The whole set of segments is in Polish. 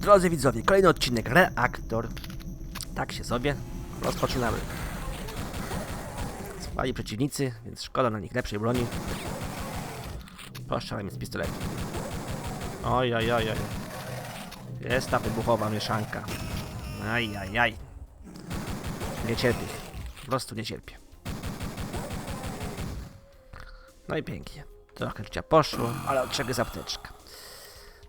Drodzy widzowie, kolejny odcinek Reaktor. Tak się sobie rozpoczynamy. Słali przeciwnicy, więc szkoda na nich lepszej broni. Postrzelajmy z pistoletu. Oj, oj, oj, oj. Jest ta wybuchowa mieszanka. Aj, aj, aj. Nie cierpię. Po prostu nie cierpię. No i pięknie. Trochę życia poszło, ale od czego jest apteczka.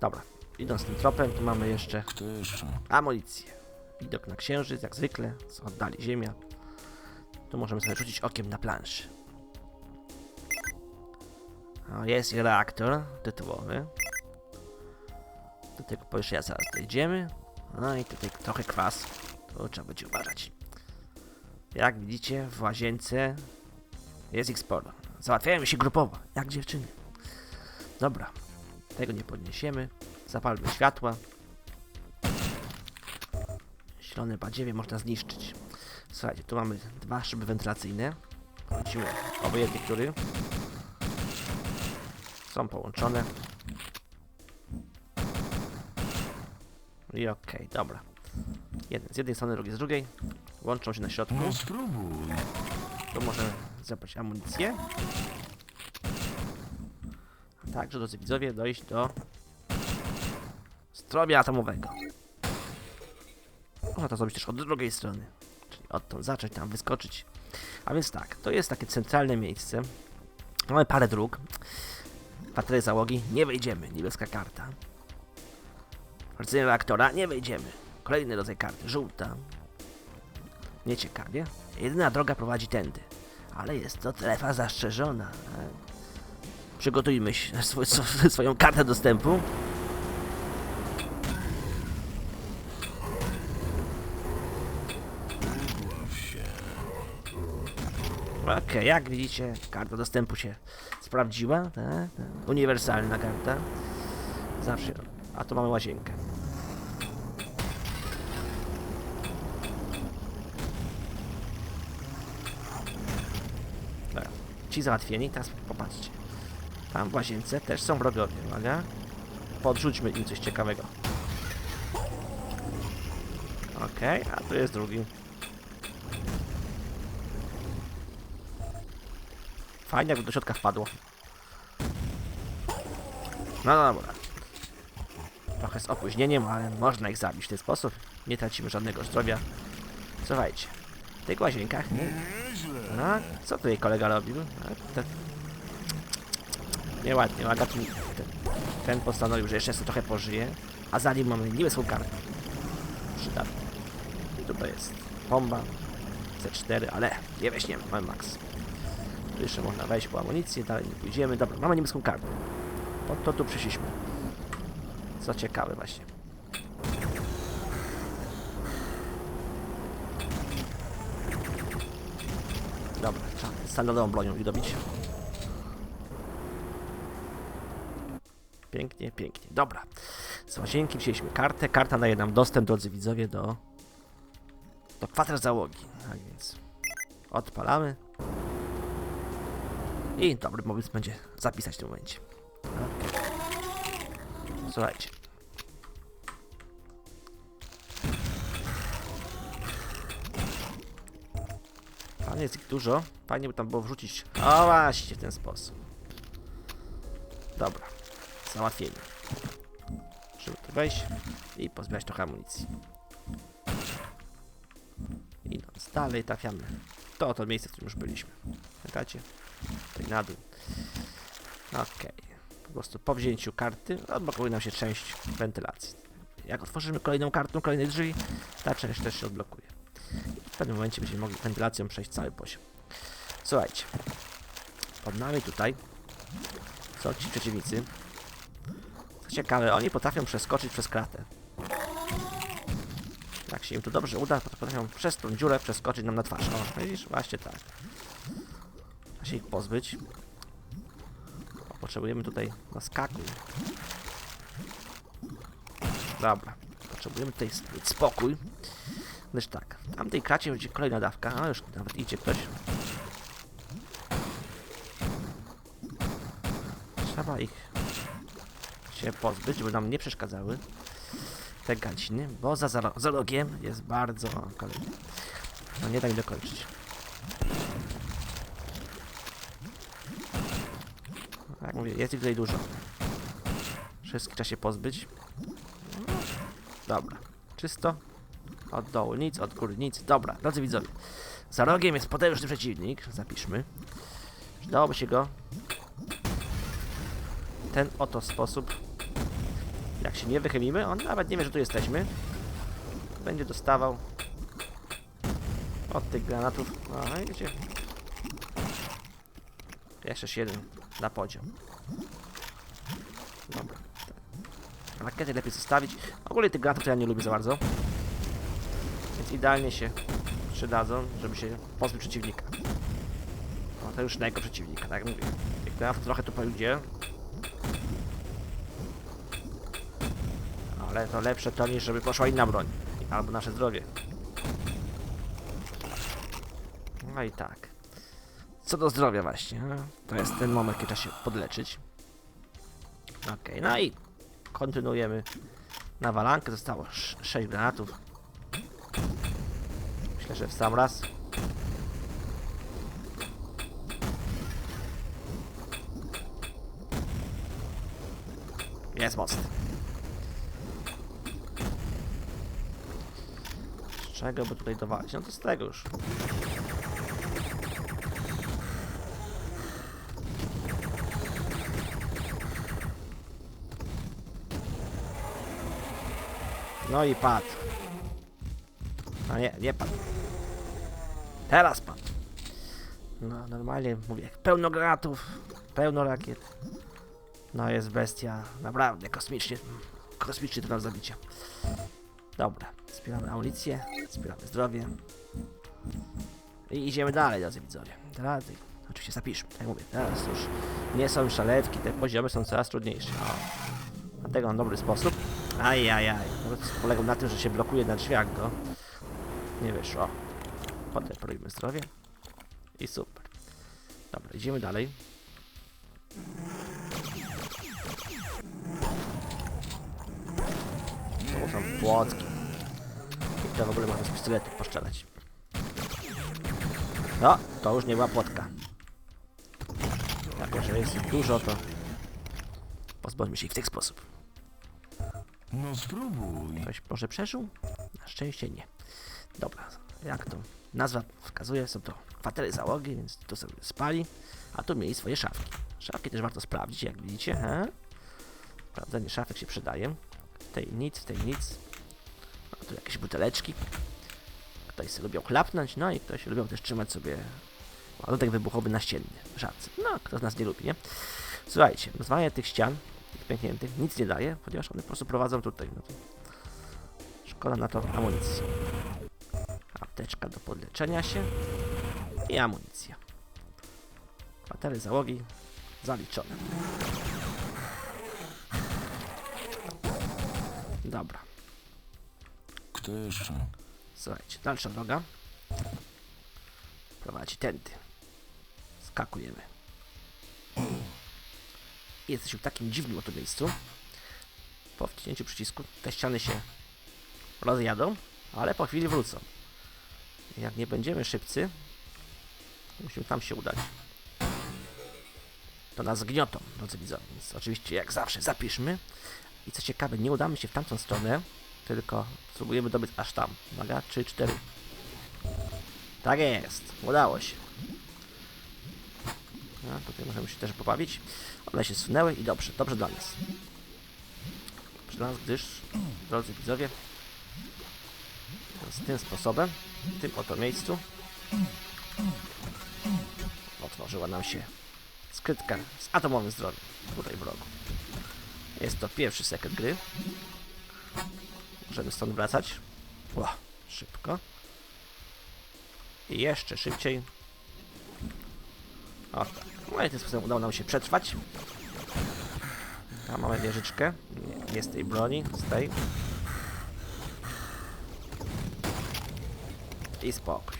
Dobra, idąc tym tropem, tu mamy jeszcze amunicję. Widok na księżyc, jak zwykle, z oddali ziemia. Tu możemy sobie rzucić okiem na planszy. O, jest i reaktor tytułowy. Do tego pomieszczenia zaraz dojdziemy. No i tutaj trochę kwas. To trzeba będzie uważać. Jak widzicie, w łazience jest ich sporo. Załatwiają się grupowo, jak dziewczyny. Dobra, tego nie podniesiemy. Zapalmy światła. Zielone badziewie można zniszczyć. Słuchajcie, tu mamy dwa szyby wentylacyjne. Wrócimy obojętnie, który. Są połączone. I okej, dobra. Jeden z jednej strony, drugi z drugiej. Łączą się na środku. No spróbuj. Tu możemy zebrać amunicję. A także, drodzy widzowie, dojść do strobia atomowego. Można to zrobić też od drugiej strony. Czyli odtąd zacząć tam wyskoczyć. A więc tak, to jest takie centralne miejsce. Mamy parę dróg. Baterie załogi, nie wejdziemy. Niebieska karta. Rdzenie reaktora, nie wejdziemy. Kolejny rodzaj karty, żółta. Nieciekawie. Jedyna droga prowadzi tędy. Ale jest to strefa zastrzeżona. Przygotujmy się, swoją kartę dostępu. Okej, jak widzicie, karta dostępu się sprawdziła. Tak, tak. Uniwersalna karta. Zawsze. A tu mamy łazienkę. Dobra. Ci załatwieni, teraz popatrzcie. Tam w łazience też są wrogowie, uwaga. Podrzućmy im coś ciekawego. Okej, a tu jest drugi. Fajnie, jakby do środka wpadło. No dobra. Trochę z opóźnieniem, ale można ich zabić w ten sposób. Nie tracimy żadnego zdrowia. Słuchajcie, w tych łazienkach no, co tutaj kolega robił? A, te... Nieładnie, Agatin, ten, ten postanowił, że jeszcze sobie trochę pożyje, a za nim mamy niebieską kartę. Przydatną. I tutaj jest bomba, C4, ale nie weźmiemy, mamy max. Jeszcze można wejść po amunicję, dalej nie pójdziemy. Dobra, mamy niebieską kartę. Po to tu przyszliśmy. Co ciekawe właśnie. Dobra, trzeba standardową bronią ich dobić. Pięknie, pięknie. Dobra. Z łazienki wzięliśmy kartę. Karta daje nam dostęp, drodzy widzowie, do, do kwater załogi. Tak więc odpalamy. I dobry pomysł będzie zapisać w tym momencie. Słuchajcie. Fajnie jest ich dużo. Fajnie by tam było wrzucić. O właśnie, w ten sposób. Dobra. Załatwienie. Żeby tu wejść i pozbierać trochę amunicji. Idąc dalej, trafiamy to oto miejsce, w którym już byliśmy. Pamiętacie? Tutaj na dół. Okej. Po prostu po wzięciu karty odblokuje nam się część wentylacji. Jak otworzymy kolejną kartą, kolejne drzwi, ta część też się odblokuje. I w pewnym momencie będziemy mogli wentylacją przejść cały poziom. Słuchajcie. Pod nami tutaj są ci przeciwnicy. Co ciekawe, oni potrafią przeskoczyć przez kratę. Jak się im tu dobrze uda, to potrafią przez tą dziurę przeskoczyć nam na twarz. O, widzisz? Właśnie tak. Się ich pozbyć. Potrzebujemy tutaj na skaku. Dobra. Potrzebujemy tutaj spokój. Gdyż tak, w tamtej kracie będzie kolejna dawka. A już nawet idzie ktoś. Trzeba ich się pozbyć, żeby nam nie przeszkadzały. te gadziny, bo za, za, za rogiem jest bardzo. No nie da mi dokończyć. Jak mówię, jest ich tutaj dużo. Wszystkich trzeba się pozbyć. Dobra, czysto. Od dołu nic, od góry nic. Dobra, drodzy widzowie. Za rogiem jest potężny przeciwnik. Zapiszmy. Przydałoby się go ten oto sposób. Jak się nie wychylimy, on nawet nie wie, że tu jesteśmy. Będzie dostawał od tych granatów. No i gdzie? Jeszcze jeden na poziom. Dobra. Rakiety lepiej zostawić. Ogólnie tych granatów ja nie lubię za bardzo. Więc idealnie się przydadzą, żeby się pozbyć przeciwnika. No to już najgorszy przeciwnika, tak mówię. Tych granatów trochę tu pójdzie. Ale to lepsze to niż żeby poszła inna broń. Albo nasze zdrowie. No i tak. Co do zdrowia właśnie. To jest ten moment, kiedy trzeba się podleczyć. Okej, no i kontynuujemy nawalankę. Zostało 6 granatów. Myślę, że w sam raz. Jest mocny. Z czego by tutaj dowalić? No to z tego już. No i padł. No nie, nie padł. Teraz padł. No normalnie mówię, pełno granatów, pełno rakiet. No jest bestia, naprawdę kosmicznie, kosmicznie to nam zabicia. Dobra, zbieramy amunicję, zbieramy zdrowie. I idziemy dalej, drodzy widzowie. Teraz, oczywiście zapiszmy, tak mówię, teraz już nie są szalewki, te poziomy są coraz trudniejsze. O, dlatego mam dobry sposób. Ajajaj, to polegał na tym, że się blokuje na drzwiach go. Nie wyszło. Potem porobimy zdrowie. I super. Dobra, idziemy dalej. To są płotki. I to w ogóle można z pistoletu poszczelać. No, to już nie była płotka. Jako, że jest dużo, to pozbądźmy się ich w ten sposób. No spróbuj. Ktoś może przeżył? Na szczęście nie. Dobra, jak to nazwa wskazuje, są to kwatery załogi, więc tu sobie spali, a tu mieli swoje szafki. Szafki też warto sprawdzić, jak widzicie. He? Sprawdzenie szafek się przydaje. Tej nic, tej nic. A tu jakieś buteleczki. Ktoś sobie lubią chlapnąć, no i ktoś lubią też trzymać sobie ładunek wybuchowy na żadce. No, kto z nas nie lubi, nie? Słuchajcie, rozwalanie tych ścian, pękniętych, nic nie daje, ponieważ one po prostu prowadzą tutaj. No to szkoda na to amunicji. Apteczka do podleczenia się i amunicja. Baterie załogi zaliczone. Dobra, Kto jeszcze? słuchajcie, dalsza droga prowadzi tędy. Skakujemy. I jesteśmy w takim dziwnym oto miejscu. Po wciśnięciu przycisku te ściany się rozjadą, ale po chwili wrócą. Jak nie będziemy szybcy, musimy tam się udać. To nas gniotą, drodzy widzowie. Więc oczywiście, jak zawsze, zapiszmy. I co ciekawe, nie udamy się w tamtą stronę, tylko spróbujemy dobyć aż tam. Uwaga, 3, 4. Tak jest, udało się. No, tutaj możemy się też pobawić. One się zsunęły i dobrze, dobrze dla nas. Dobrze dla nas, gdyż, drodzy widzowie, z tym sposobem, w tym oto miejscu, otworzyła nam się skrytka z atomowym zdrowiem, tutaj w rogu. Jest to pierwszy sekret gry. Możemy stąd wracać. Ło, szybko. I jeszcze szybciej. O tak. No i tym sposobem udało nam się przetrwać. Tam mamy wieżyczkę. Nie, nie z tej broni, z tej. I spokój.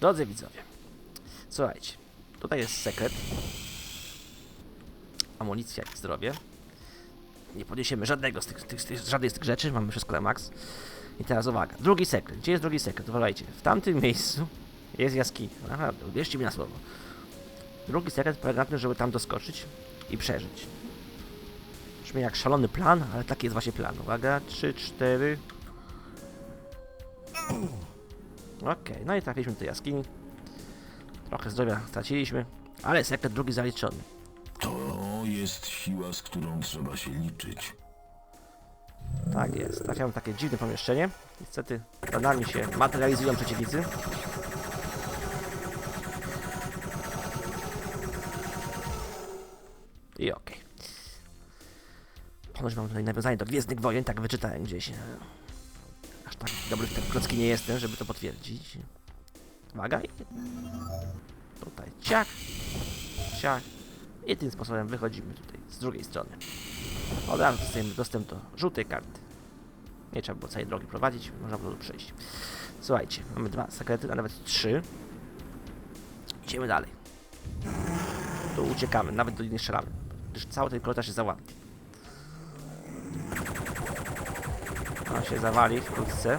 Drodzy widzowie, słuchajcie, tutaj jest sekret. Amunicja i zdrowie. Nie podniesiemy żadnego z tych, tych, tych, żadnej z tych rzeczy, mamy wszystko na max. I teraz uwaga, drugi sekret. Gdzie jest drugi sekret? Uważajcie, w tamtym miejscu jest jaskinia. Naprawdę, uwierzcie mi na słowo. Drugi sekret polega na tym, żeby tam doskoczyć i przeżyć. Brzmi jak szalony plan, ale taki jest właśnie plan. Uwaga, 3, 4. Okej, no i trafiliśmy do tej jaskini. Trochę zdrowia straciliśmy, ale sekret drugi zaliczony. To jest siła, z którą trzeba się liczyć. Tak jest, trafiamy w takie dziwne pomieszczenie. Niestety za nami się materializują przeciwnicy. I okej. Ponoć mam tutaj nawiązanie do Gwiezdnych Wojen, tak wyczytałem gdzieś. Aż tak dobry w te klocki nie jestem, żeby to potwierdzić. Uwaga. Tutaj ciach, ciach. I tym sposobem wychodzimy tutaj z drugiej strony. Od razu dostajemy dostęp do żółtej karty. Nie trzeba było całej drogi prowadzić, można było tu przejść. Słuchajcie, mamy dwa sekrety, a nawet trzy. Idziemy dalej. Tu uciekamy, nawet do innych strzelamy. Gdyż cały ten korytarz jest za ładny. On się zawali wkrótce.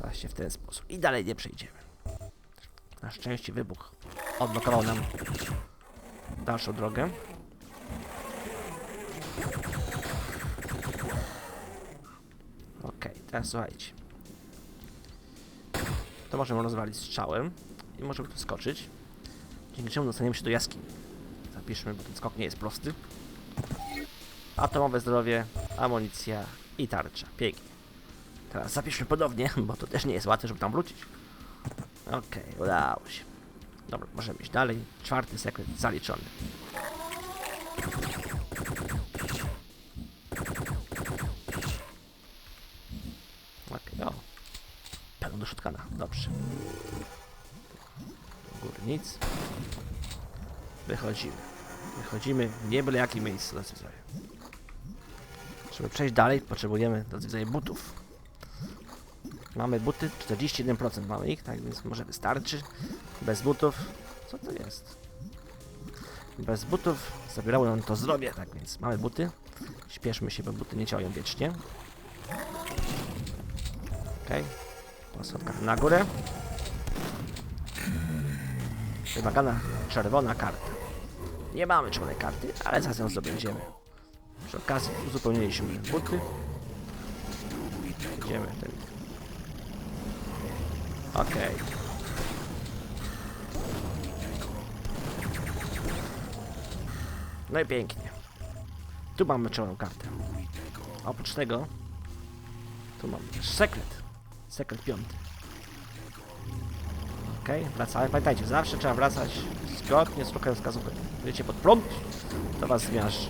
Właśnie w ten sposób. I dalej nie przejdziemy. Na szczęście wybuch odblokował nam dalszą drogę. Teraz słuchajcie. To możemy rozwalić strzałem i możemy tu skoczyć. Dzięki czemu dostaniemy się do jaskini. Zapiszmy, bo ten skok nie jest prosty. Atomowe zdrowie, amunicja i tarcza. Pięknie. Teraz zapiszmy ponownie, bo to też nie jest łatwe, żeby tam wrócić. Okej, udało się. Dobra, możemy iść dalej. Czwarty sekret zaliczony. Dobrze. Do góry nic. Wychodzimy. Wychodzimy w nie byle jakie miejsce do zwiedzania. Żeby przejść dalej, potrzebujemy do zwiedzania butów. Mamy buty, 41% mamy ich, tak więc może wystarczy. Bez butów, co to jest? Bez butów zabierało nam to zdrowie, tak więc mamy buty. Śpieszmy się, bo buty nie działają wiecznie. Okej, po na górę. Wymagana czerwona karta. Nie mamy czerwonej karty, ale zaraz ją zdobędziemy. Przy okazji uzupełniliśmy buty. Idziemy ten Okej. No i pięknie. Tu mamy czerwoną kartę. Oprócz tego tu mamy też sekret. Sekret piąty. Okej, wracamy. Pamiętajcie, zawsze trzeba wracać zgodnie z ruchem wskazówek. Wyjdziecie pod prąd, to was zmiażdży.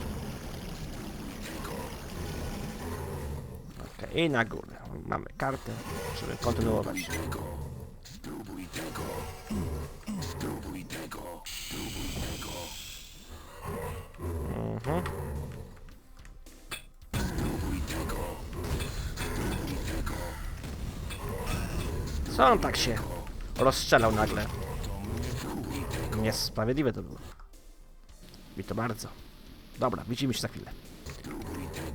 Okej, i na górę. Mamy kartę, żeby kontynuować. Mhm. Co on tak się rozstrzelał nagle? Niesprawiedliwe to było. I to bardzo. Dobra, widzimy się za chwilę.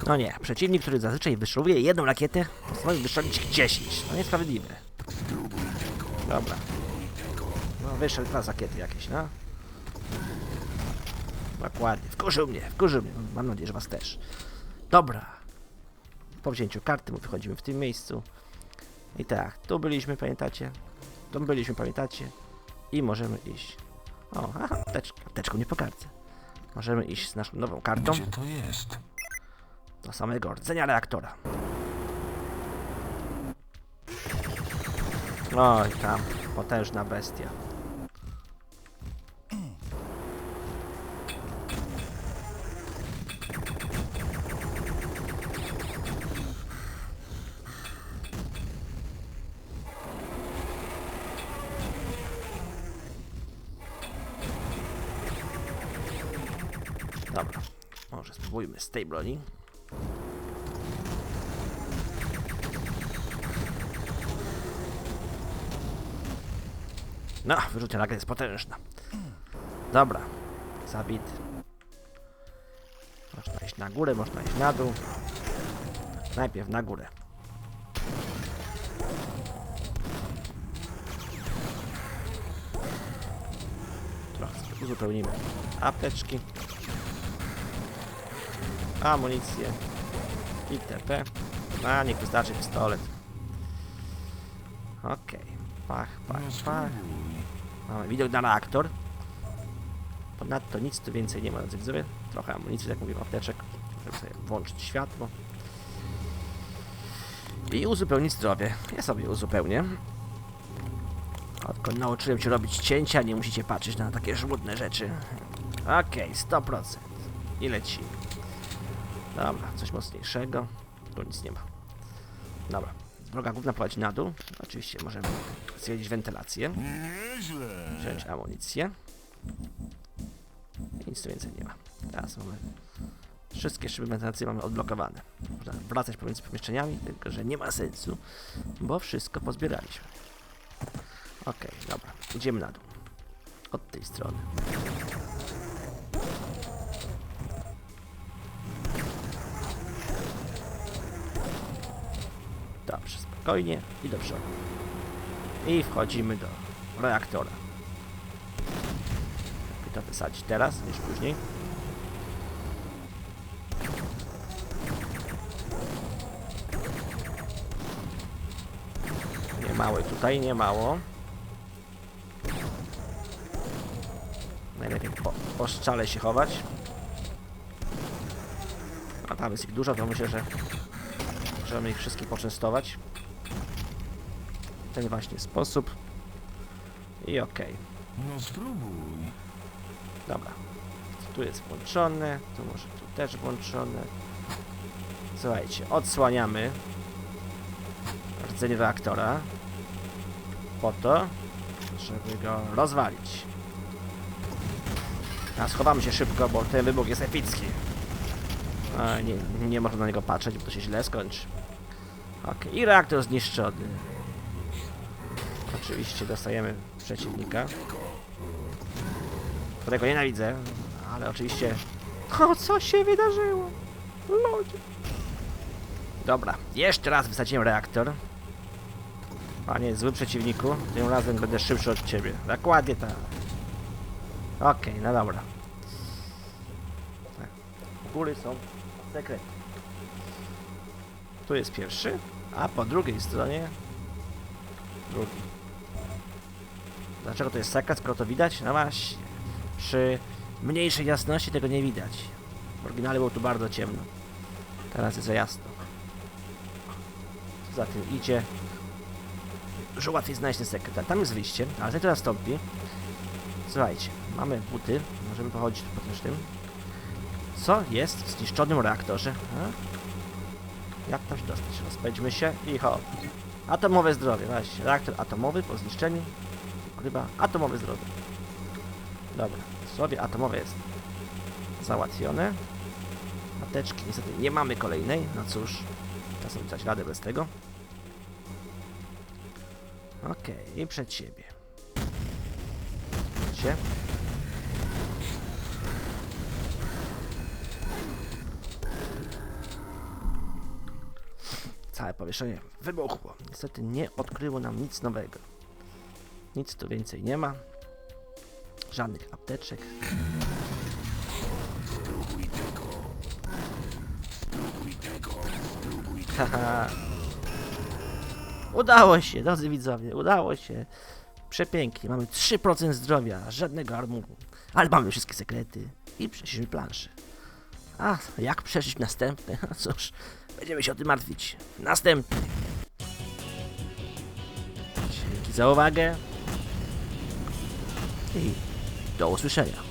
No nie, przeciwnik, który zazwyczaj wyszuluje jedną rakietę, postanowił wystrzelić ich 10. No niesprawiedliwe. Dobra. No wyszedł dwa rakiety jakieś, no. Dokładnie, wkurzył mnie, wkurzył mnie. Mam nadzieję, że was też. Dobra. Po wzięciu karty my wychodzimy w tym miejscu. I tak, tu byliśmy, pamiętacie? Tu byliśmy, pamiętacie? I możemy iść. O, aha, apteczka, apteczką nie po kartce. Możemy iść z naszą nową kartą Gdzie to jest? do samego rdzenia reaktora. Oj, tam, potężna bestia. spróbujmy z tej broni. No, wyrzutnia nagle jest potężna. Dobra, zabity. Można iść na górę, można iść na dół. Najpierw na górę. Trochę uzupełnimy apteczki amunicję, itp. A, niech wystarczy pistolet. Okej, pach, pach, pach. spróbuj. Mamy widok na reaktor. Ponadto nic tu więcej nie ma, drodzy widzowie. Trochę amunicji, jak mówiłem, apteczek. Żeby sobie włączyć światło. I uzupełnić zdrowie. Ja sobie uzupełnię. Odkąd nauczyłem się robić cięcia, nie musicie patrzeć na takie żmudne rzeczy. Okej, 100%. I lecimy. Dobra, coś mocniejszego. Tu nic nie ma. Dobra. Droga główna prowadzi na dół. Oczywiście możemy zwiedzić wentylację Nieźle. wziąć amunicję. I nic tu więcej nie ma. Teraz mamy wszystkie szyby wentylacyjne mamy odblokowane. Można wracać pomiędzy pomieszczeniami, tylko że nie ma sensu, bo wszystko pozbieraliśmy. Okej, dobra, idziemy na dół. Od tej strony. Dobrze, spokojnie i do przodu. I wchodzimy do reaktora. To wysadzić teraz niż później. Nie mały tutaj, nie mało. Najlepiej po, po szczale się chować. A tam jest ich dużo, to myślę, że możemy ich wszystkich poczęstować. W ten właśnie sposób. I okej. No spróbuj. Dobra. Tu jest włączone, tu może tu też włączone. Słuchajcie, odsłaniamy rdzeń reaktora po to, żeby go rozwalić. A schowamy się szybko, bo ten wybuch jest epicki. A, nie, nie można na niego patrzeć, bo to się źle skończy. Ok, i reaktor zniszczony. Oczywiście dostajemy przeciwnika którego nienawidzę, ale oczywiście... O, co się wydarzyło? Ludzie. Dobra, jeszcze raz wysadziłem reaktor. Panie, zły przeciwniku, tym razem będę szybszy od ciebie. Dokładnie tak. Okej, no dobra. Tak. Góry są sekrety. Tu jest pierwszy, a po drugiej stronie drugi. Dlaczego to jest sekret, skoro to widać? No właśnie. Przy mniejszej jasności tego nie widać. W oryginale było tu bardzo ciemno. Teraz jest za jasno. Za tym idzie? Dużo łatwiej znaleźć ten sekret. Tak, Tam jest wyjście, ale zanim to nastąpi. Słuchajcie, mamy buty. Możemy pochodzić po tym. Co jest w zniszczonym reaktorze? A? Jak się dostać? Rozpędźmy się i hop. Atomowe zdrowie, właśnie. Reaktor atomowy po zniszczeniu ukrywa atomowe zdrowie. Dobra, zdrowie atomowe jest załatwione. Mateczki niestety nie mamy kolejnej, no cóż, czasem dać radę bez tego. Okej, i przed siebie. Się. Całe powieszenie wybuchło. Niestety nie odkryło nam nic nowego. Nic tu więcej nie ma. Żadnych apteczek. Haha. Udało się, drodzy widzowie, udało się. Przepięknie, mamy 3% zdrowia, żadnego armuru, ale mamy wszystkie sekrety i przeszliśmy planszę. A jak przeżyć następny? No cóż, będziemy się o tym martwić. Następny. Dzięki za uwagę i do usłyszenia.